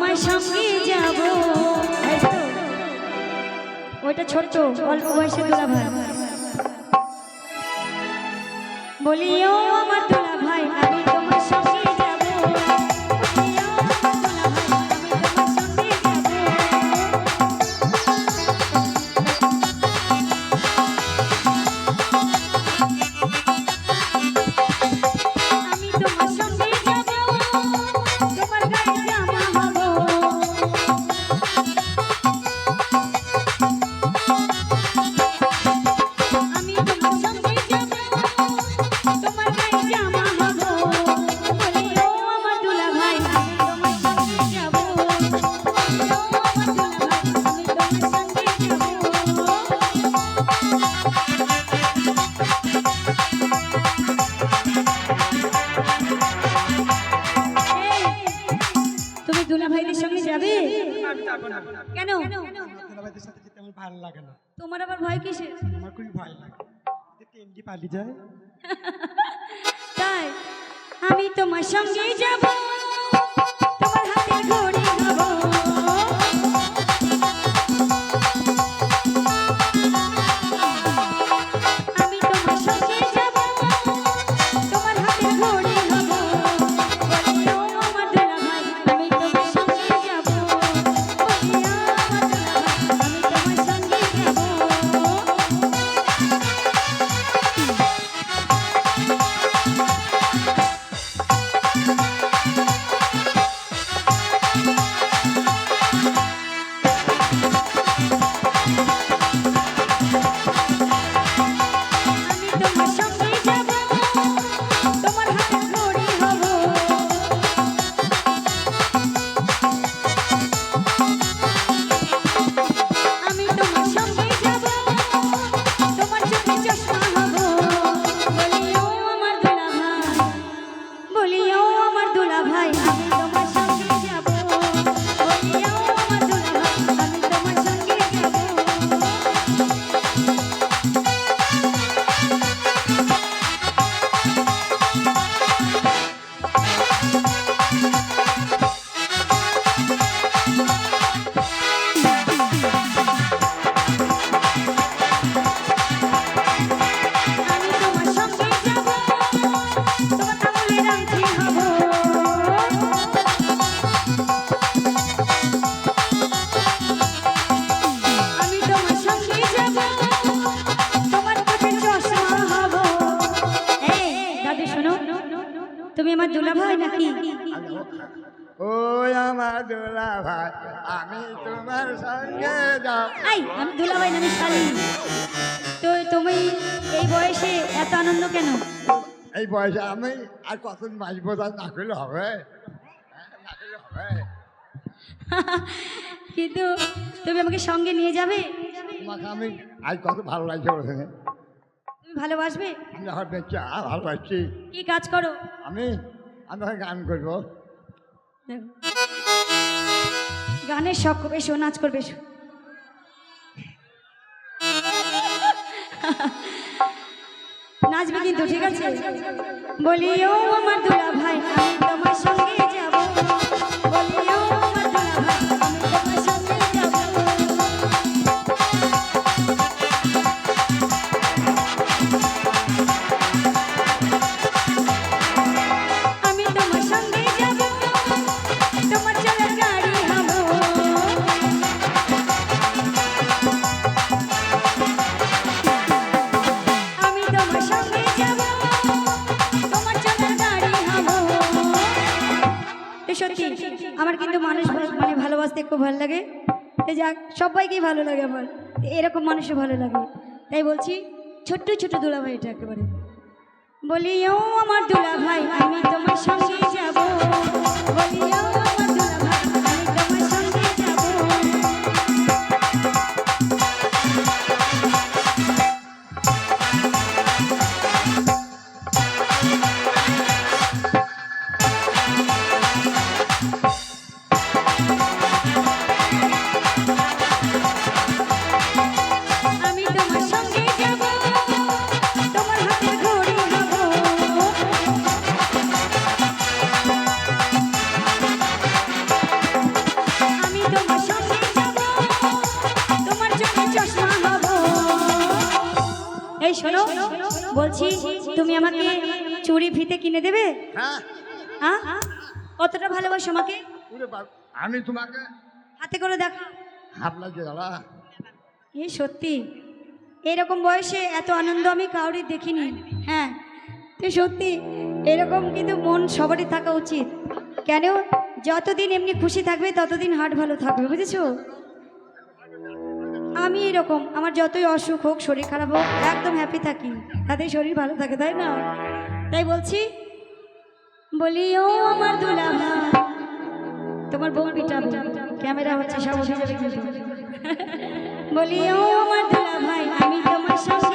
তোমার সঙ্গে যাব। ওইটা অল্প বয়সে দোলা ভাই বলি ও আমার আমি যাব না। কেন? দুলাভাইদের সাথে যেতে আমার ভালো লাগে না। তোমার আবার ভয় কিসের? আমার খুবই ভয় লাগে। টেন্ডি পালিয়ে যায়? তাই আমি তোমার সঙ্গে যাব। তোমার হাতে ঘড়ি হব দুলা ভাই নাকি? ওই আমার দোলা ভাই আমি তোমার সঙ্গে যাব। আই আমি দুলা ভাই আমি শালি। তো তুমি এই বয়সে এত আনন্দ কেন? এই বয়সে আমি আর কতদিন বাঁচবো তা না করলে হবে? হ্যাঁ, না করলে হবে কিন্তু তুমি আমাকে সঙ্গে নিয়ে যাবে? তোমাকে আমি আজ কত ভালো লাগছে বলে তুমি। ভালোবাসবে? আমি আর ভালোবাসছি। কি কাজ করো? আমি আমি এখন গান করব। গানের শখ খুব এসো, নাচ করবে, এসো। নাচবে কিন্তু, ঠিক আছে? বলি ও আমার দুলা ভাই তোমার সত্যি আমার কিন্তু মানুষ মানে ভালোবাসতে খুব ভালো লাগে। যাক সবাইকেই ভালো লাগে আমার। এরকম মানুষও ভালো লাগে। তাই বলছি, ছোট্ট ছোট্ট দুলাভাই এটা একেবারে। বলিও আমার দুলা ভাই আমি তোমার সঙ্গে যাব। বলি শোনো। বলছি তুমি আমাকে চুড়ি ফিতে কিনে দেবে? হ্যাঁ। হ্যাঁ? কতটা ভালোবাসো আমাকে? আমি তোমাকে হাতে করে দেখো হাবলা যে দাদা এ সত্যি? এরকম বয়সে এত আনন্দ আমি কাউরি দেখিনি। হ্যাঁ। তো সত্যি এরকম কিন্তু মন সবারই থাকা উচিত। কেন? যতদিন এমনি খুশি থাকবে ততদিন হার্ট ভালো থাকবে বুঝেছ? আমি এরকম, আমার যতই অসুখ হোক, শরীর খারাপ হোক, একদম হ্যাপি থাকি। তাতে শরীর ভালো থাকে, তাই না? তাই বলছি, বলি, ও আমার দুলা তোমার বোন বিটা ক্যামেরা হচ্ছে সব বলি, ও আমার দুলা ভাই, আমি তোমার সঙ্গে